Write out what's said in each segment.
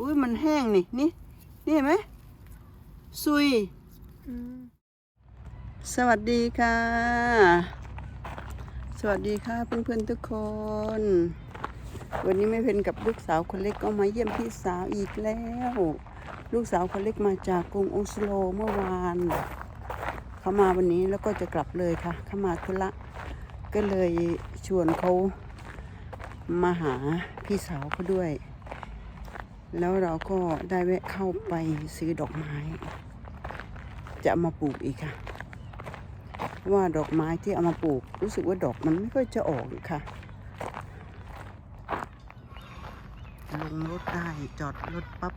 อุ้ยมันแห้งนี่ นี่ นี่เห็นไหมซุยอืมสวัสดีค่ะ สวัสดีค่ะเพื่อนๆทุกคน วันนี้แม่เพนกับลูกสาวคนเล็กก็มาเยี่ยมพี่สาวอีกแล้ว ลูกสาวคนเล็กมาจากกรุงโอสโลเมื่อวานเขามาวันนี้แล้วก็จะกลับเลยค่ะ เขามาธุระก็เลยชวนเขามาหาพี่สาวเขาด้วย แล้วเราก็ได้แวะเข้าไปซื้อดอกไม้ จะามาปลูกอีกค่ะ ว่าดอกไม้ที่เอามาปลูก รู้สึกว่าดอกมันไม่ค่อยจะออกค่ะลงรถได้จอดรถปั๊บ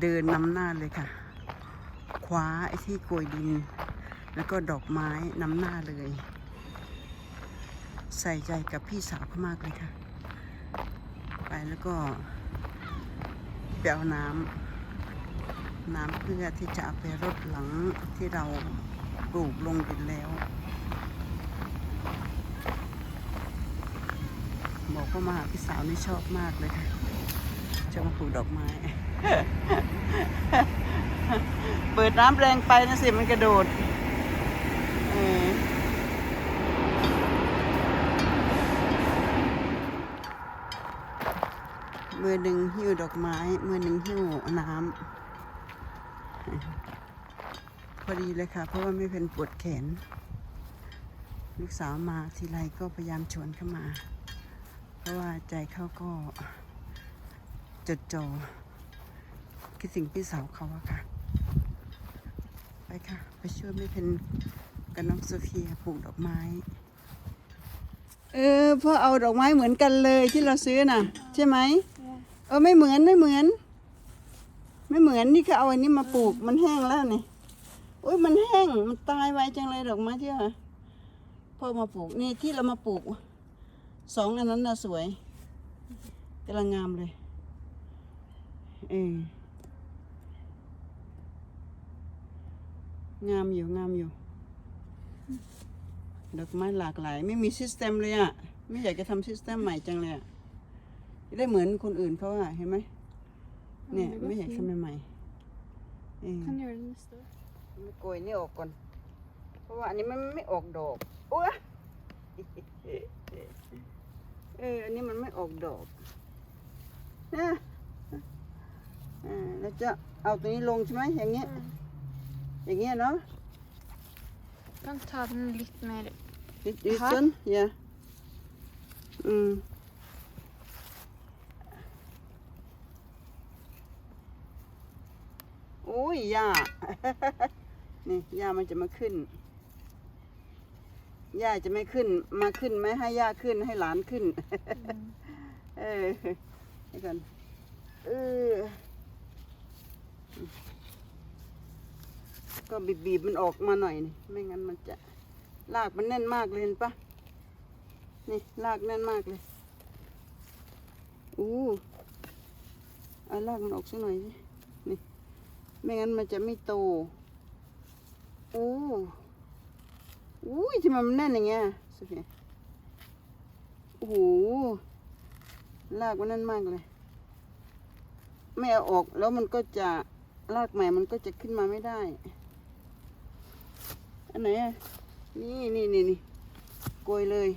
เดินนำหน้าเลยค่ะ คว้าไอ้ที่โกยดิน แล้วก็ดอกไม้นำหน้าเลย ใส่ใจกับพี่สาวเขามากเลยค่ะ ไปแล้วก็ ไปเอาน้ำน้ำเพื่อที่จะเอาไปรดหลังที่เราปลูกลงดินแล้ว บอกว่ามาหาพี่สาวนี่ชอบมากเลยค่ะจะมาปลูกดอกไม้ เปิดน้ำแรงไปนะสิมันกระโดดเออ มือหนึ่งหิ้วดอกไม้ มือหนึ่งหิ้วน้ำพอดีเลยค่ะ เพราะว่าไม่เป็นปวดแขน ลูกสาวมาทีไรก็พยายามชวนเข้ามา เพราะว่าใจเขาก็จดจ่อคิดสิ่งพี่สาวเขาอะค่ะ ไปค่ะ ไปช่วยไม่เป็นกับน้องโซเฟียปลูกดอกไม้เออพ่อเอาดอกไม้เหมือนกันเลยที่เราซื้อน่ะ ใช่ไหม ออไม่เหมือนไม่เหมือน ไม่เหมือนนี่ก็เอาอันนี้มาปลูกมันแห้งแล้วนี่โอ้ยมันแห้งมันตายไวจังเลยดอกไม้ที่ว่าพ่อมาปลูกนี่ที่เรามาปลูกสองอันนั้นน่ะสวยกำลังงามเลยเอองามอยู่งามอยู่ดอกไม้หลากหลาย ไม่มีซิสเต็มเลยอะ ไม่อยากจะทำซิสเต็มใหม่จังเลยอะ จะได้เหมือนคนอื่นเขาอะเห็นไหมเนี่ยไม่อยากทำใหม่ๆเออ Kan gjøre det neste år. ไม่โกยนี่ออกก่อน เพราะว่าอันนี้มันไม่ออกดอกโอ้ยเอออันนี้มันไม่ออกดอกนะอ่าแล้วจะเอาตัวนี้ลงใช่ไหมอย่างเงี้ย อย่างเงี้ยเนาะ Kan ta den litt mer Litt ut Her? sånn, ja. Mm. โอ้ ยหญ้า นี่หญ้ามันจะมาขึ้นหญ้าจะไม่ขึ้น มาขึ้นไหมให้หญ้าขึ้นให้หลานขึ้น เออให้กันเออก็บีบบีบมันออกมาหน่อยนี่ไม่งั้นมันจะลากมันแน่นมากเลยเห็นปะนี่ลากแน่นมากเลยอู้เอาลากมันออกสักหน่อยสิ ไม่งั้นมันจะไม่โตอู้อุ้ยทำไมมันแน่นอย่างเงี้ยโซเฟียโอ้โหลากมันแน่นมากเลย ไม่เอาออกแล้วมันก็จะลากใหม่มันก็จะขึ้นมาไม่ได้ อันไหนอะ นี่นี่นี่นี่โกยเลย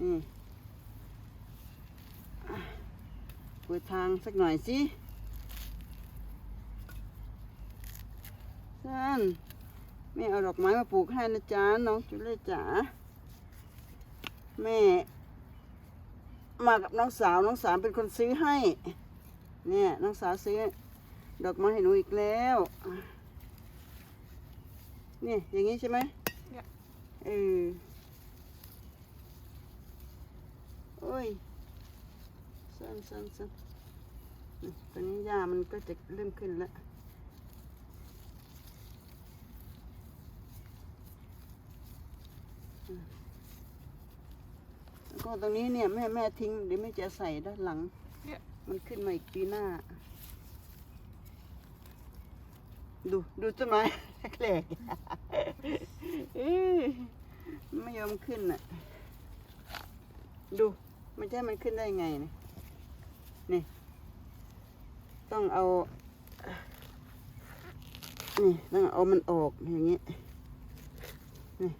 นี่อะโกยทางสักหน่อยสิ ท่านแม่เอาดอกไม้มาปลูกให้นะจ๊ะน้องจุเล่จ๋าแม่ มากับน้องสาวน้องสาวเป็นคนซื้อให้ เนี่ยน้องสาวซื้อ ดอกไม้ให้หนูอีกแล้วอะเนี่ยอย่างนี้ใช่ไหม Ja. เออโอ้ยสั้นสั้นสั้นนี่ตอนนี้หญ้ามันก็จะเริ่มขึ้นแล้วอืมแล้ว ก็ตรงนี้เนี่ยแม่แม่ทิ้งเดี๋ยวแม่จะใส่ด้านหลัง Yeah. มันขึ้นมาอีกปีหน้า ดูดูต้นไม้แหลกๆเอ้ยไม่ยอมขึ้นอะ ดูมันจะให้มันขึ้นได้ไงเนี่ยนี่ต้องเอา นี่ต้องเอามันออกอย่างนี้ นี่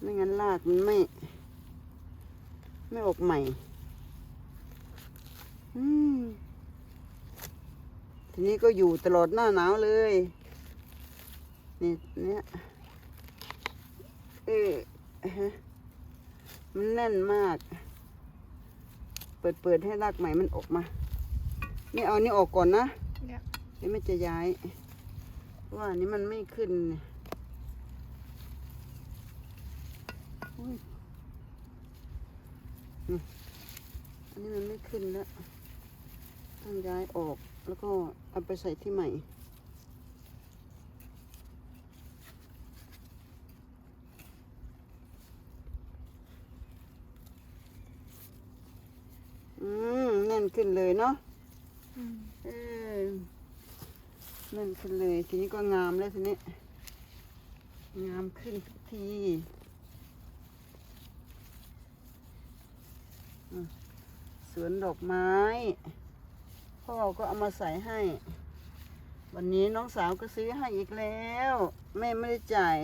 ไม่งั้นรากมันไม่ ไม่ออกใหม่ อืม ทีนี้ก็อยู่ตลอดหน้าหนาวเลย นี่เนี่ยเออฮะมันแน่นมาก เปิดเปิดให้รากใหม่มันออกมา นี่เอานี่ออกก่อนนะ Ja. เดี๋ยวไม่จะย้ายเพราะว่าอันนี้มันไม่ขึ้นเนี่ยอุ๊ยอืม อันนี้มันไม่ขึ้นแล้ว ต้องย้ายออกแล้วก็เอาไปใส่ที่ใหม่อืมแน่นขึ้นเลยเนาะ Mm. เออนั่นขึ้นเลย ทีนี้ก็งามแล้วทีนี้ งามขึ้นทุกที อืมส วนดอกไม้ พ่อก็เอามาใส่ให้ วันนี้น้องสาวก็ซื้อให้อีกแล้ว แม่ไม่ได้จ่าย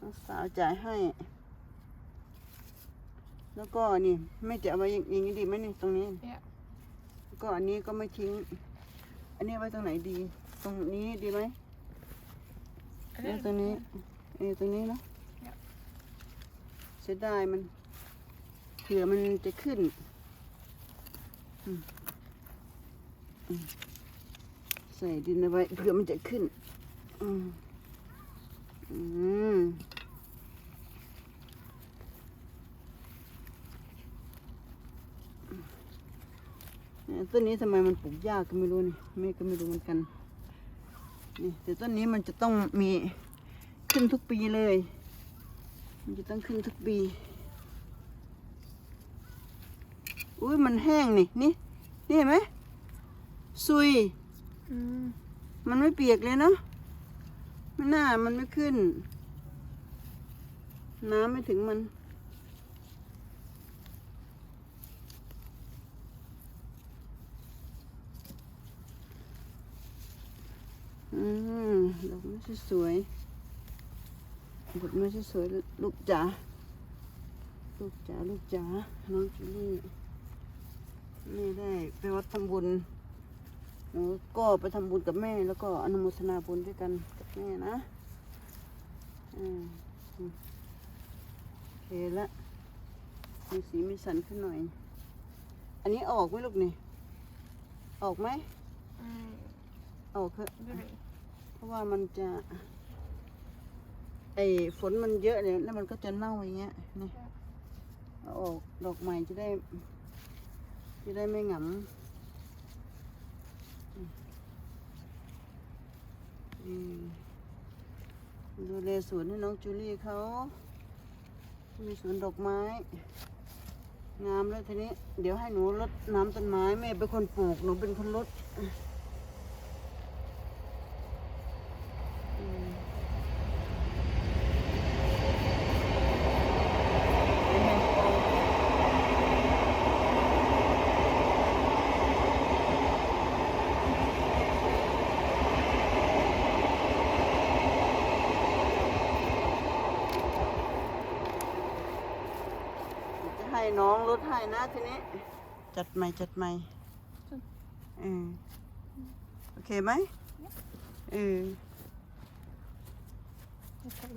น้องสาวจ่ายให้ แล้วก็นี่ไม่จะเอาไว้อย่างอย่างนี้ดีไหมนี่ตรงนี้ Ja. ก็อันนี้ก็ไม่ทิ้ง อันนี้ไว้ตรงไหนดี ตรงนี้ดีไหมเออตรงนี้เออตรงนี้เนาะ Ja. เสียดายมันเผื่อมันจะขึ้นอืมอืม ใส่ดินเอาไว้เผื่อมันจะขึ้น อืมอืมต้นนี้ทำไมมันปลูกยากก็ไม่รู้นี่แม่ก็ไม่รู้เหมือนกัน นี่แต่ต้นนี้มันจะต้องมีขึ้นทุกปีเลย มันจะต้องขึ้นทุกปี อุ้ยมันแห้งนี่นี่นี่เห็นไหมซุย Mm. มันไม่เปียกเลยเนาะไม่น่ามันไม่ขึ้น น้ำไม่ถึงมัน อืมดอกไม้สวยๆดอกไม้สวยๆลูกจ๋าลูกจ๋าลูกจ๋าน้องจูลี่ ไม่ได้ไปวัดทำบุญหนูก็ไปทำบุญกับแม่ แล้วก็อนุโมทนาบุญด้วยกันกับแม่นะอืมอืมโอเคละมีสีมีสันขึ้นหน่อย อันนี้ออกไหมลูกนี่ ออกไหม Mm. ออกเถอะ Bra. เพราะว่ามันจะไอฝนมันเยอะเนี่ยแล้วมันก็จะเน่าอย่างเงี้ยนี่เอาออกดอกใหม่จะได้ จะได้ไม่หงำอืมดูแลสวนให้น้องจูลี่เขา มีสวนดอกไม้ งามแล้วทีนี้ เดี๋ยวให้หนูรดน้ำต้นไม้ แม่เป็นคนปลูก หนูเป็นคนรดอืม จะ ให้น้องลดให้นะทีนี้ จัดใหม่จัดใหม่เออโอเคไหมเออ Jag tar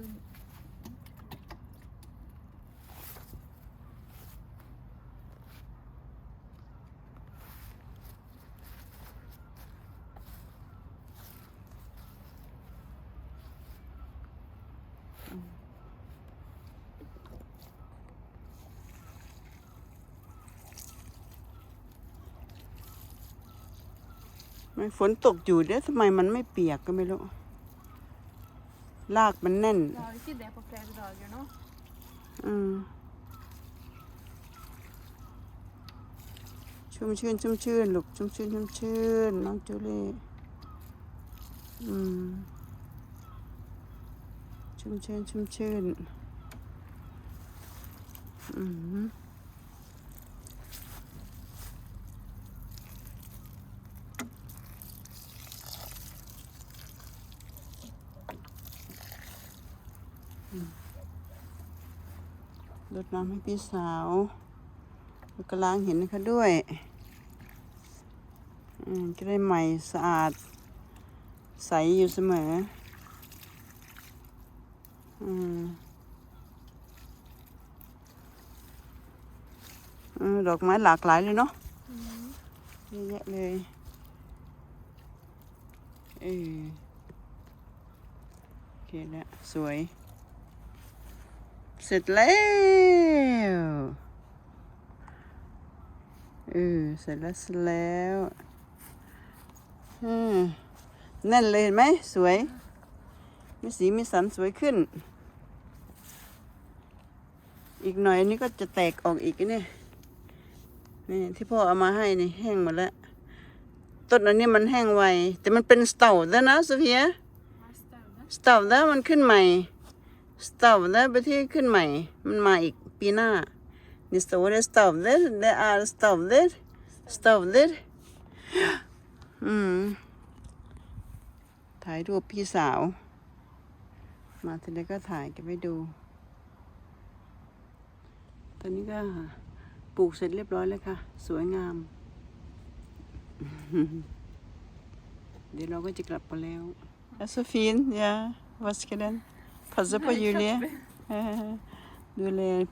มันฝนตกอยู่เดี๋ยวทำไมมันไม่เปียกก็ไม่รู้ ลากมันแน่น Jag har inte det på flera dagar nu. อืมชุ่มชื่นชุ่มชื่นลูกชุ่มชื่นชุ่มชื่นน้องจูเล่อืมชุ่มชื่นชุ่มชื่นอืม น้ำให้พี่สาวแล้วก็ล้างเห็นเขาด้วยอืมจะได้ใหม่สะอาด ใสอยู่เสมออืมเอดอกไม้หลากหลายเลยเนาะเยอะแยะเลยเออโอเคแล้วสวย เสร็จแล้วเออเสร็จแล้วเสร็จแล้วอืมแน่นเลยเห็นไหมสวย มีสีมีสันสวยขึ้น อีกหน่อยอันนี้ก็จะแตกออกอีกเนี่ยนี่ที่พ่อเอามาให้นี่แห้งหมดแล้ว ต้นอันนี้มันแห้งไว แต่มันเป็นสเตาแล้วนะโซเฟียมาสเตอร์นะสเตาแล้วมันขึ้นใหม่ สเตาแล้วไปที่ขึ้นใหม่ มันมาอีกปีหน้านี่สตัวสเตาแล้วเดอาสเตาแล้วสเตาแล้วอืมถ่ายรูปพี่สาว มาทีไรก็ถ่ายก็บไว้ดู ตอนนี้ก็ปลูกเสร็จเรียบร้อยแล้วค่ะ สวยงาม เดี๋ยวเราก็จะกลับไปแล้ว Så fin, ja. Vasker pas pas y aller. Douleur.